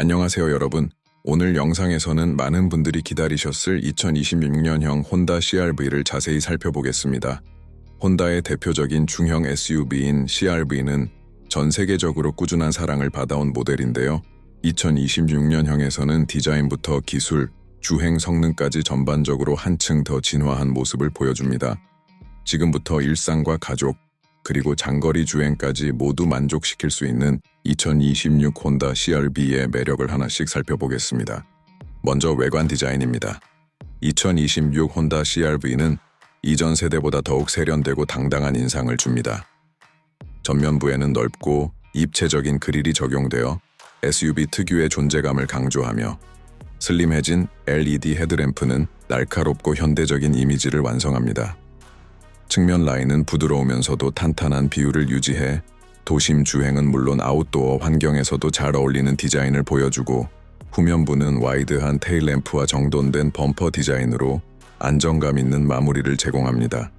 안녕하세요 여러분. 오늘 영상에서는 많은 분들이 기다리셨을 2026년형 혼다 CRV를 자세히 살펴보겠습니다. 혼다의 대표적인 중형 SUV인 CRV는 전 세계적으로 꾸준한 사랑을 받아온 모델인데요. 2026년형에서는 디자인부터 기술, 주행 성능까지 전반적으로 한층 더 진화한 모습을 보여줍니다. 지금부터 일상과 가족, 그리고 장거리 주행까지 모두 만족시킬 수 있는 2026 혼다 CRV의 매력을 하나씩 살펴보겠습니다. 먼저 외관 디자인입니다. 2026 혼다 CRV는 이전 세대보다 더욱 세련되고 당당한 인상을 줍니다. 전면부에는 넓고 입체적인 그릴이 적용되어 SUV 특유의 존재감을 강조하며 슬림해진 LED 헤드램프는 날카롭고 현대적인 이미지를 완성합니다. 측면 라인은 부드러우면서도 탄탄한 비율을 유지해 도심 주행은 물론 아웃도어 환경에서도 잘 어울리는 디자인을 보여주고 후면부는 와이드한 테일램프와 정돈된 범퍼 디자인으로 안정감 있는 마무리를 제공합니다.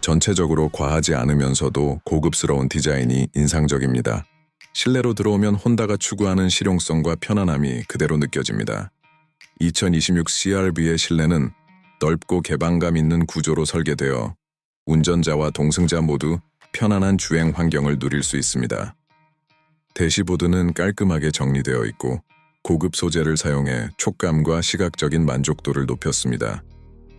전체적으로 과하지 않으면서도 고급스러운 디자인이 인상적입니다. 실내로 들어오면 혼다가 추구하는 실용성과 편안함이 그대로 느껴집니다. 2026 CRV의 실내는 넓고 개방감 있는 구조로 설계되어 운전자와 동승자 모두 편안한 주행 환경을 누릴 수 있습니다. 대시보드는 깔끔하게 정리되어 있고 고급 소재를 사용해 촉감과 시각적인 만족도를 높였습니다.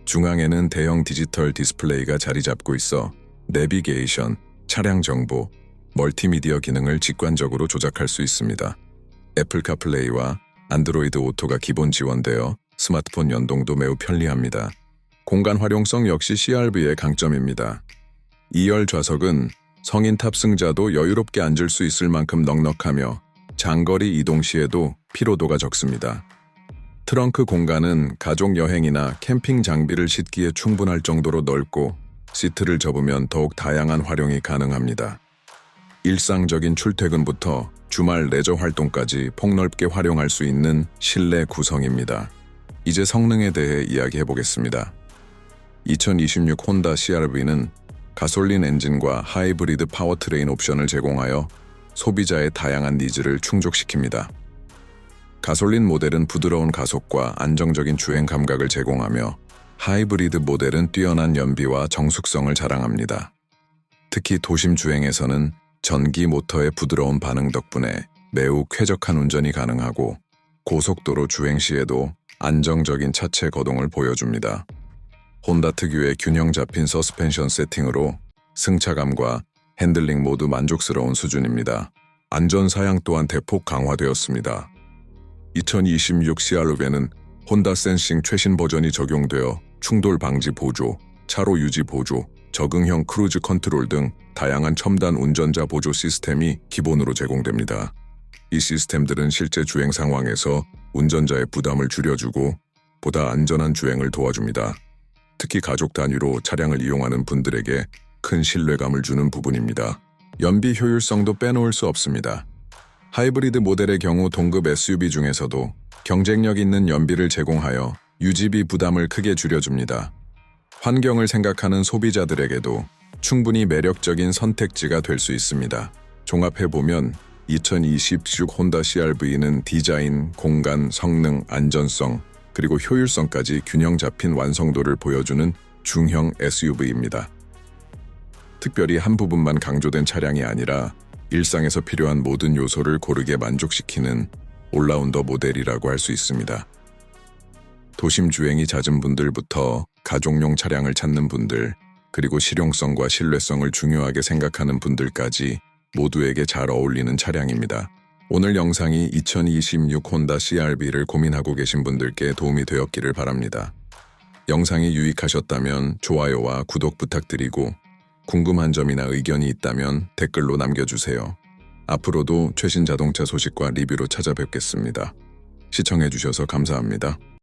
중앙에는 대형 디지털 디스플레이가 자리 잡고 있어 내비게이션, 차량 정보, 멀티미디어 기능을 직관적으로 조작할 수 있습니다. 애플 카플레이와 안드로이드 오토가 기본 지원되어 스마트폰 연동도 매우 편리합니다. 공간 활용성 역시 CRV의 강점입니다. 2열 좌석은 성인 탑승자도 여유롭게 앉을 수 있을 만큼 넉넉하며 장거리 이동 시에도 피로도가 적습니다. 트렁크 공간은 가족 여행이나 캠핑 장비를 싣기에 충분할 정도로 넓고 시트를 접으면 더욱 다양한 활용이 가능합니다. 일상적인 출퇴근부터 주말 레저 활동까지 폭넓게 활용할 수 있는 실내 구성입니다. 이제 성능에 대해 이야기해 보겠습니다. 2026 혼다 CRV는 가솔린 엔진과 하이브리드 파워트레인 옵션을 제공하여 소비자의 다양한 니즈를 충족시킵니다. 가솔린 모델은 부드러운 가속과 안정적인 주행 감각을 제공하며 하이브리드 모델은 뛰어난 연비와 정숙성을 자랑합니다. 특히 도심 주행에서는 전기 모터의 부드러운 반응 덕분에 매우 쾌적한 운전이 가능하고 고속도로 주행 시에도 안정적인 차체 거동을 보여줍니다. 혼다 특유의 균형 잡힌 서스펜션 세팅으로 승차감과 핸들링 모두 만족스러운 수준입니다. 안전 사양 또한 대폭 강화되었습니다. 2026 CRV에는 혼다 센싱 최신 버전이 적용되어 충돌 방지 보조, 차로 유지 보조, 적응형 크루즈 컨트롤 등 다양한 첨단 운전자 보조 시스템이 기본으로 제공됩니다. 이 시스템들은 실제 주행 상황에서 운전자의 부담을 줄여주고 보다 안전한 주행을 도와줍니다. 특히 가족 단위로 차량을 이용하는 분들에게 큰 신뢰감을 주는 부분입니다. 연비 효율성도 빼놓을 수 없습니다. 하이브리드 모델의 경우 동급 SUV 중에서도 경쟁력 있는 연비를 제공하여 유지비 부담을 크게 줄여줍니다. 환경을 생각하는 소비자들에게도 충분히 매력적인 선택지가 될 수 있습니다. 종합해보면 2026 혼다 CRV는 디자인, 공간, 성능, 안전성, 그리고 효율성까지 균형 잡힌 완성도를 보여주는 중형 SUV입니다. 특별히 한 부분만 강조된 차량이 아니라 일상에서 필요한 모든 요소를 고르게 만족시키는 올라운더 모델이라고 할 수 있습니다. 도심 주행이 잦은 분들부터 가족용 차량을 찾는 분들, 그리고 실용성과 신뢰성을 중요하게 생각하는 분들까지 모두에게 잘 어울리는 차량입니다. 오늘 영상이 2026 혼다 CRV를 고민하고 계신 분들께 도움이 되었기를 바랍니다. 영상이 유익하셨다면 좋아요와 구독 부탁드리고 궁금한 점이나 의견이 있다면 댓글로 남겨주세요. 앞으로도 최신 자동차 소식과 리뷰로 찾아뵙겠습니다. 시청해주셔서 감사합니다.